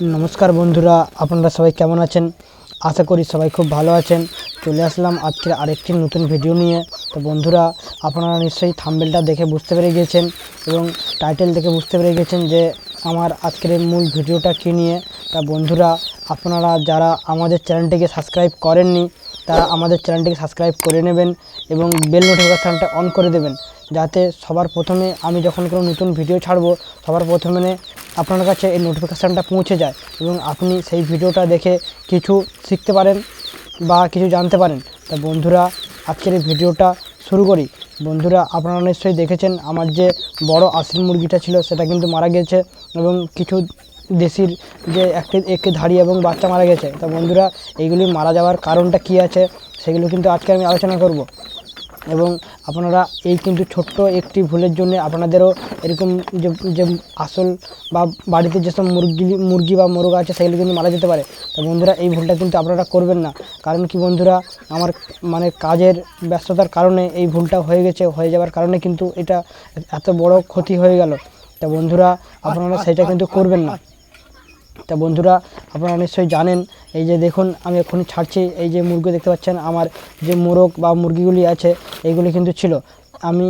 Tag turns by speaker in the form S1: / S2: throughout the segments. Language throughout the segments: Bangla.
S1: নমস্কার বন্ধুরা, আপনারা সবাই কেমন আছেন? আশা করি সবাই খুব ভালো আছেন। চলে আসলাম আজকের আরেকটি নতুন ভিডিও নিয়ে। তো বন্ধুরা, আপনারা নিশ্চয়ই থাম্বেলটা দেখে বুঝতে পেরে গিয়েছেন এবং টাইটেল দেখে বুঝতে পেরে গেছেন যে আমার আজকের মূল ভিডিওটা কী নিয়ে। তা বন্ধুরা, আপনারা যারা আমাদের চ্যানেলটিকে সাবস্ক্রাইব করেননি, তারা আমাদের চ্যানেলটিকে সাবস্ক্রাইব করে নেবেন এবং বেল নোটিফিকেশানটা অন করে দেবেন। যাতে সবার প্রথমে আমি যখন কোনো নতুন ভিডিও ছাড়বো, সবার প্রথমে আপনার কাছে এই নোটিফিকেশানটা পৌঁছে যায় এবং আপনি সেই ভিডিওটা দেখে কিছু শিখতে পারেন বা কিছু জানতে পারেন। তা বন্ধুরা, আজকের এই ভিডিওটা শুরু করি। বন্ধুরা, আপনারা নিশ্চয়ই দেখেছেন আমার যে বড় আশির মুরগিটা ছিল, সেটা কিন্তু মারা গিয়েছে এবং কিছু দেশির যে একটি একটি ধাড়ি এবং বাচ্চা মারা গেছে। তা বন্ধুরা, এইগুলি মারা যাওয়ার কারণটা কী আছে, সেগুলো কিন্তু আজকে আমি আলোচনা করব। এবং আপনারা এই কিন্তু ছোট্ট একটি ভুলের জন্য আপনাদেরও এরকম যে যে আসল বা বাড়িতে যেসব মুরগি মুরগি বা মোরগ আছে সেগুলো কিন্তু মারা যেতে পারে। তো বন্ধুরা এই ভুলটা কিন্তু আপনারা করবেন না। কারণ কি বন্ধুরা আমার মানে কাজের ব্যস্ততার কারণে এই ভুলটা হয়ে গেছে হয়ে যাওয়ার কারণে কিন্তু এটা এত বড় ক্ষতি হয়ে গেল। তা বন্ধুরা আপনারা সেটা কিন্তু করবেন না। তা বন্ধুরা, আপনারা নিশ্চয়ই জানেন, এই যে দেখুন, আমি এক্ষুনি ছাড়ছি, এই যে মুরগি দেখতে পাচ্ছেন, আমার যে মোরগ বা মুরগিগুলি আছে এইগুলি কিন্তু ছিল। আমি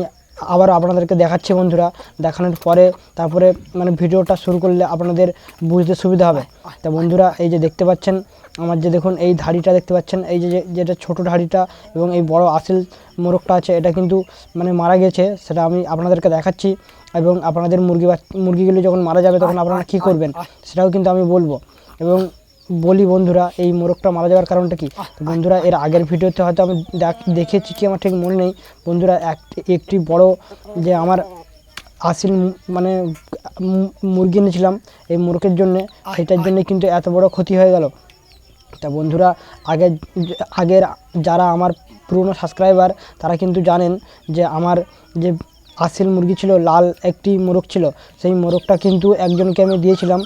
S1: আবার আপনাদেরকে দেখাচ্ছি বন্ধুরা, দেখানোর পরে তারপরে মানে ভিডিওটা শুরু করলে আপনাদের বুঝতে সুবিধা হবে। তা বন্ধুরা, এই যে দেখতে পাচ্ছেন, আমার যে দেখুন, এই ধাড়িটা দেখতে পাচ্ছেন, এই যে যেটা ছোটো ধাড়িটা এবং এই বড় আসল মোরগটা আছে, এটা কিন্তু মানে মারা গেছে, সেটা আমি আপনাদেরকে দেখাচ্ছি। এবং আপনাদের মুরগি মুরগিগুলি যখন মারা যাবে, তখন আপনারা কী করবেন, সেটাও কিন্তু আমি বলব। এবং বলি বন্ধুরা এই মোরগটা মারা যাওয়ার কারণটা কি? বন্ধুরা এর আগের ভিডিওতে হয়তো আমি দেখ- দেখেছি কি আমার ঠিক মনে নেই। বন্ধুরা এক একটি বড় যে আমার আসিল মানে মুরগি এনেছিলাম এই মুরগের জন্যে সেটার জন্য কিন্তু এত বড় ক্ষতি হয়ে গেল। তা বন্ধুরা আগের আগের যারা আমার পুরনো সাবস্ক্রাইবার তারা কিন্তু জানেন যে আমার যে আসিল মুরগি ছিল, লাল একটি মোরগ ছিল। সেই মোরগটা কিন্তু একজনকে আমি দিয়েছিলাম,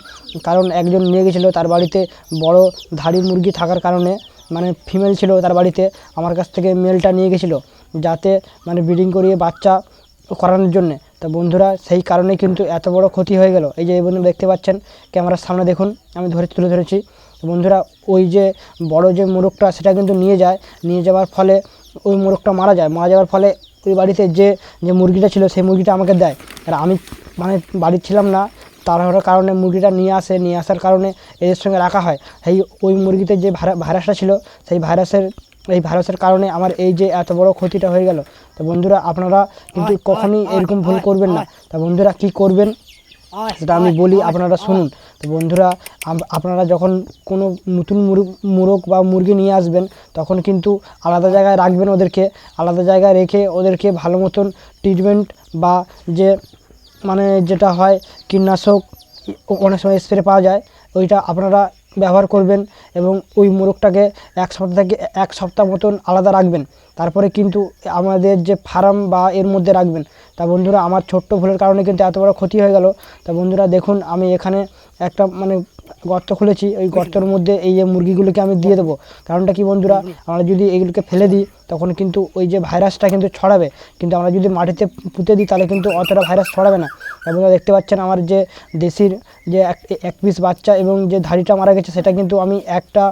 S1: কারণ একজন নিয়ে গেছিল। তার বাড়িতে বড় ধাড়ি মুরগি থাকার কারণে মানে ফিমেল ছিল তার বাড়িতে, আমার কাছ থেকে মেলটা নিয়ে গেছিল, যাতে মানে ব্রিডিং করিয়ে বাচ্চা করানোর জন্যে। তা বন্ধুরা, সেই কারণে কিন্তু এত বড় ক্ষতি হয়ে গেল। এই যে এই বন্ধু দেখতে পাচ্ছেন, ক্যামেরার সামনে দেখুন, আমি ধরে তুলে ধরেছি। বন্ধুরা, ওই যে বড় যে মোরগটা, সেটা কিন্তু নিয়ে যায়। নিয়ে যাওয়ার ফলে ওই মোরগটা মারা যায়। মারা যাওয়ার ফলে ওই বাড়িতে যে যে মুরগিটা ছিল সেই মুরগিটা আমাকে দেয়। আর আমি মানে বাড়ির ছিলাম না তাড়াহুড়োর কারণে মুরগিটা নিয়ে আসে নিয়ে আসার কারণে এদের সঙ্গে রাখা হয়। সেই ওই মুরগিতে যে ভাইরা- ভাইরাসটা ছিল সেই ভাইরাসের এই ভাইরাসের কারণে আমার এই যে এত বড় ক্ষতিটা হয়ে গেল। তো বন্ধুরা আপনারা কিন্তু কখনই এরকম ভুল করবেন না। তা বন্ধুরা কি করবেন? সেটা আমি বলি আপনারা শুনুন। তো বন্ধুরা আপনারা যখন কোনো নতুন মুরগ মোরগ বা মুরগি নিয়ে আসবেন তখন কিন্তু আলাদা জায়গায় রাখবেন ওদেরকে। আলাদা জায়গায় রেখে ওদেরকে ভালো মতন ট্রিটমেন্ট বা যে মানে যেটা হয় কীটনাশক অনেক সময় স্প্রে পাওয়া যায় ওইটা আপনারা ব্যবহার করবেন এবং ওই মোরগটাকে এক সপ্তাহ থেকে এক সপ্তাহ মতন আলাদা রাখবেন। তারপরে কিন্তু আমাদের যে ফার্ম বা এর মধ্যে রাখবেন। তা বন্ধুরা, আমার ছোট্ট ভুলের কারণে কিন্তু এত বড় ক্ষতি হয়ে গেল। তা বন্ধুরা, দেখুন, আমি এখানে একটা মানে গর্ত খুলেছি, ওই গর্তের মধ্যে এই যে মুরগিগুলোকে আমি দিয়ে দেবো। কারণটা কি বন্ধুরা, আমরা যদি এইগুলোকে ফেলে দিই, তখন কিন্তু ওই যে ভাইরাসটা কিন্তু ছড়াবে। কিন্তু আমরা যদি মাটিতে পুঁতে দিই, তাহলে কিন্তু অতটা ভাইরাস ছড়াবে না। এবং দেখতে পাচ্ছেন আমার যে দেশির যে এক পিস বাচ্চা এবং যে ধাড়িটা মারা গেছে, সেটা কিন্তু আমি একটা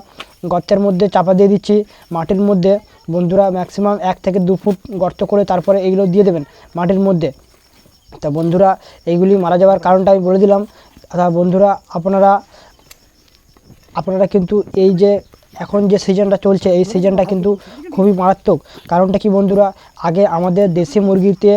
S1: গর্তের মধ্যে চাপা দিয়ে দিচ্ছি, মাটির মধ্যে। বন্ধুরা ম্যাক্সিমাম এক থেকে দু ফুট গর্ত করে তারপরে এইগুলো দিয়ে দেবেন মাটির মধ্যে। তা বন্ধুরা, এইগুলি মারা যাওয়ার কারণটা আমি বলে দিলাম। তা বন্ধুরা, আপনারা আপনারা কিন্তু এই যে এখন যে সিজনটা চলছে, এই সিজনটা কিন্তু খুবই মারাত্মক। কারণটা কি বন্ধুরা? আগে আমাদের দেশি মুরগিতে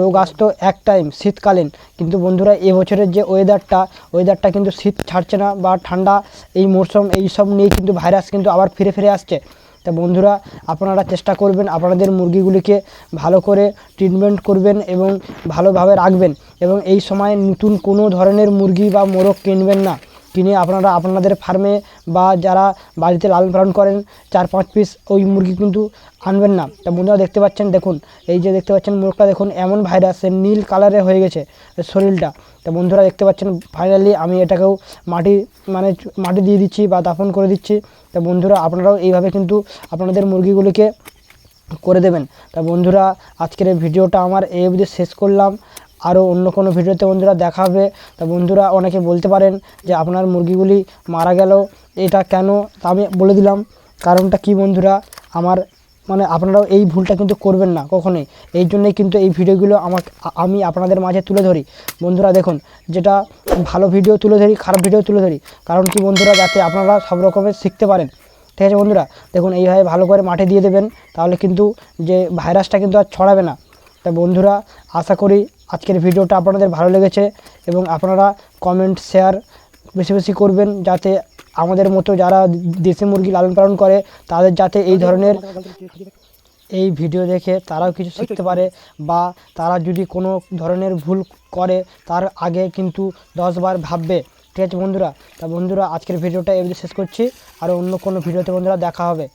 S1: রোগ আসতো এক টাইম শীতকালীন। কিন্তু বন্ধুরা এবছরের যে ওয়েদারটা ওয়েদারটা কিন্তু শীত ছাড়ছে না বা ঠান্ডা, এই মরশুম এই সব নিয়ে কিন্তু ভাইরাস কিন্তু আবার ফিরে ফিরে আসছে। তা বন্ধুরা, আপনারা চেষ্টা করবেন আপনাদের মুরগিগুলিকে ভালো করে ট্রিটমেন্ট করবেন এবং ভালোভাবে রাখবেন। এবং এই সময় নতুন কোনো ধরনের মুরগি বা মোরগ কিনবেন না। কিনে আপনারা আপনাদের ফার্মে বা যারা বাড়িতে লালন পালন করেন, চার পাঁচ পিস ওই মুরগি কিন্তু আনবেন না। তা বন্ধুরা দেখতে পাচ্ছেন, দেখুন, এই যে দেখতে পাচ্ছেন মুরগটা, দেখুন, এমন ভাইরাস নীল কালারে হয়ে গেছে শরীরটা। তা বন্ধুরা দেখতে পাচ্ছেন ফাইনালি আমি এটাকেও মাটি মানে মাটি দিয়ে দিচ্ছি বা দাফন করে দিচ্ছি। তা বন্ধুরা আপনারাও এইভাবে কিন্তু আপনাদের মুরগিগুলিকে করে দেবেন। তা বন্ধুরা আজকের ভিডিওটা আমার এই অবধি শেষ করলাম। আরও অন্য কোনো ভিডিওতে বন্ধুরা দেখা হবে তা বন্ধুরা অনেকে বলতে পারেন যে আপনার মুরগিগুলি মারা গেল, এটা কেন? তা আমি বলে দিলাম, কারণটা কি বন্ধুরা? আমার মানে আপনারাও এই ভুলটা কিন্তু করবেন না কখনোই। এই জন্যই কিন্তু এই ভিডিওগুলো আমার আমি আপনাদের মাঝে তুলে ধরি। বন্ধুরা দেখুন, যেটা ভালো ভিডিও তুলে ধরি, খারাপ ভিডিও তুলে ধরি, কারণ কি বন্ধুরা? যাতে আপনারা সব রকমের শিখতে পারেন। ঠিক আছে বন্ধুরা? দেখুন, এইভাবে ভালো করে মাঠে দিয়ে দেবেন, তাহলে কিন্তু যে ভাইরাসটা কিন্তু আর ছড়াবে না। তা বন্ধুরা, আশা করি আজকের ভিডিওটা আপনাদের ভালো লেগেছে এবং আপনারা কমেন্ট শেয়ার বেশি বেশি করবেন যাতে আমাদের মতো যারা দেশি মুরগি লালন পালন করে, তাদের যাতে এই ধরনের এই ভিডিও দেখে তারাও কিছু শিখতে পারে বা তারা যদি কোনো ধরনের ভুল করে, তার আগে কিন্তু দশবার ভাববে। ঠিক আছে বন্ধুরা? তা বন্ধুরা, আজকের ভিডিওটা এবার শেষ করছি। আর অন্য কোনো ভিডিওতে বন্ধুরা দেখা হবে।